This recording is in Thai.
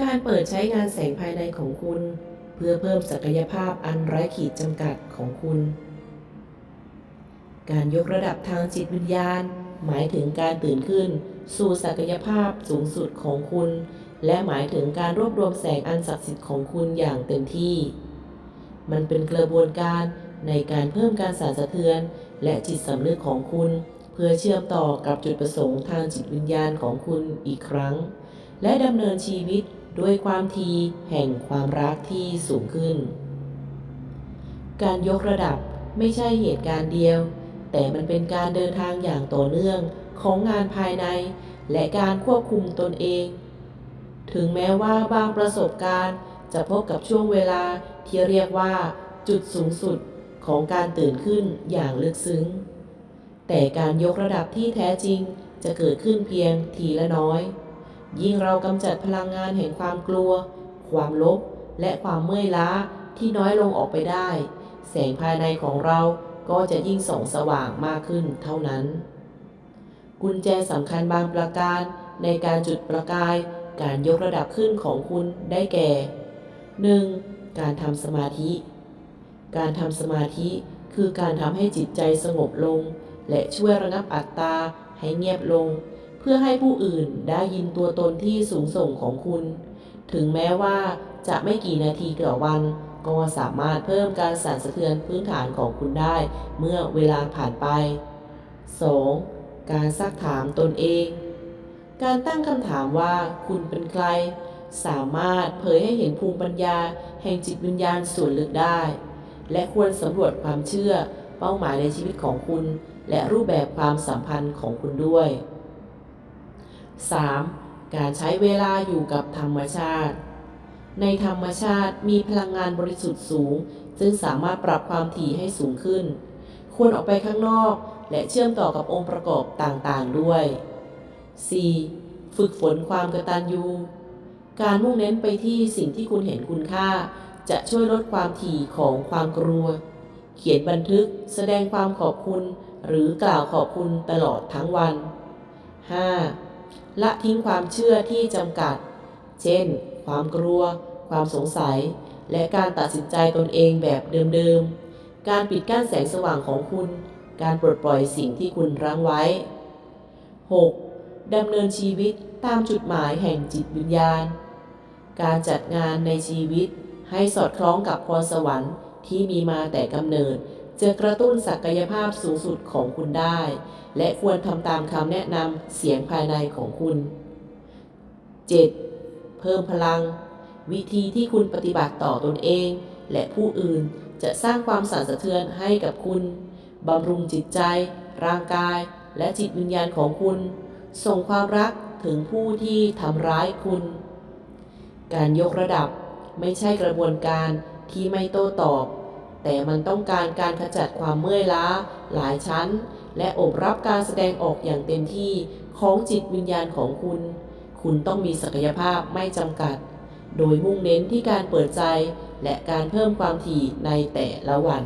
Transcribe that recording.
การเปิดใช้งานแสงภายในของคุณ เพื่อเพิ่มศักยภาพอันไร้ขีดจำกัดของคุณ การยกระดับทางจิตวิญญาณ หมายถึงการตื่นขึ้น สู่ศักยภาพสูงสุดของคุณ และหมายถึงการรวบรวมแสงอันศักดิ์สิทธิ์ของคุณอย่างเต็มที่ มันเป็นกระบวนการในการเพิ่มการสั่นสะเทือน และจิตสำนึกของคุณ เพื่อเชื่อมต่อกับจุดประสงค์ทางจิตวิญญาณของคุณอีกครั้ง และดำเนินชีวิต ด้วยความทีแห่งความรักที่สูงขึ้น การยกระดับไม่ใช่เหตุการณ์เดียว แต่มันเป็นการเดินทางอย่างต่อเนื่องของงานภายใน และการควบคุมตนเอง ถึงแม้ว่าบางประสบการณ์จะพบกับช่วงเวลาที่เรียกว่า จุดสูงสุดของการตื่นขึ้นอย่างลึกซึ้ง แต่การยกระดับที่แท้จริงจะเกิดขึ้นเพียงทีละน้อย ยิ่งเรากำจัดพลังงานแห่งความกลัว ความลบ และความเมื่อยล้าที่น้อยลงออกไปได้ แสงภายในของเราก็จะยิ่งส่องสว่างมากขึ้นเท่านั้น กุญแจสำคัญบางประการในการจุดประกายการยกระดับขึ้นของคุณได้แก่ 1. การทำสมาธิ การทำสมาธิคือการทำให้จิตใจสงบลง และช่วยระงับอัตตาให้เงียบลง เพื่อให้ผู้อื่นได้ยินตัวตนที่สูงส่งของคุณ ถึงแม้ว่าจะไม่กี่นาทีต่อวัน ก็สามารถเพิ่มการสั่นสะเทือนพื้นฐานของคุณได้ เมื่อเวลาผ่านไป 2. การซักถามตนเอง การตั้งคำถามว่าคุณเป็นใคร สามารถเผยให้เห็นภูมิปัญญา แห่งจิตวิญญาณส่วนลึกได้ และควรสำรวจความเชื่อ เป้าหมายในชีวิตของคุณ และรูปแบบความสัมพันธ์ของคุณด้วย 3. การใช้เวลาอยู่กับธรรมชาติ ในธรรมชาติมีพลังงานบริสุทธิ์สูง ซึ่งสามารถปรับความถี่ให้สูงขึ้น ควรออกไปข้างนอก และเชื่อมต่อกับองค์ประกอบต่างๆด้วย 4. ฝึกฝนความกตัญญู การมุ่งเน้นไปที่สิ่งที่คุณเห็นคุณค่า จะช่วยลดความถี่ของความกลัว เขียนบันทึก แสดงความขอบคุณ หรือกล่าวขอบคุณตลอดทั้งวัน 5. ละทิ้งความเชื่อที่จำกัด เช่น ความกลัว ความสงสัย และการตัดสินใจตนเองแบบเดิมๆ การปิดกั้นแสงสว่างของคุณ การปลดปล่อยสิ่งที่คุณรั้งไว้ 6. ดำเนินชีวิตตามจุดหมายแห่งจิตวิญญาณ การจัดงานในชีวิตให้สอดคล้องกับพรสวรรค์ที่มีมาแต่กำเนิด จะกระตุ้นศักยภาพสูงสุดของคุณได้ และควรทำตามคำแนะนำเสียงภายในของคุณ 7. เพิ่มพลัง วิธีที่คุณปฏิบัติต่อตนเอง และผู้อื่นจะสร้างความสั่นสะเทือนให้กับคุณบำรุงจิตใจ ร่างกาย และจิตวิญญาณของคุณ ส่งความรักถึงผู้ที่ทำร้ายคุณ การยกระดับไม่ใช่กระบวนการที่ไม่โต้ตอบ แต่มันต้องการการขจัดความเมื่อยล้า หลายชั้น และอบรับการแสดงออกอย่างเต็มที่ของจิตวิญญาณของคุณ คุณต้องมีศักยภาพไม่จำกัด โดยมุ่งเน้นที่การเปิดใจและการเพิ่มความถี่ในแต่ละวัน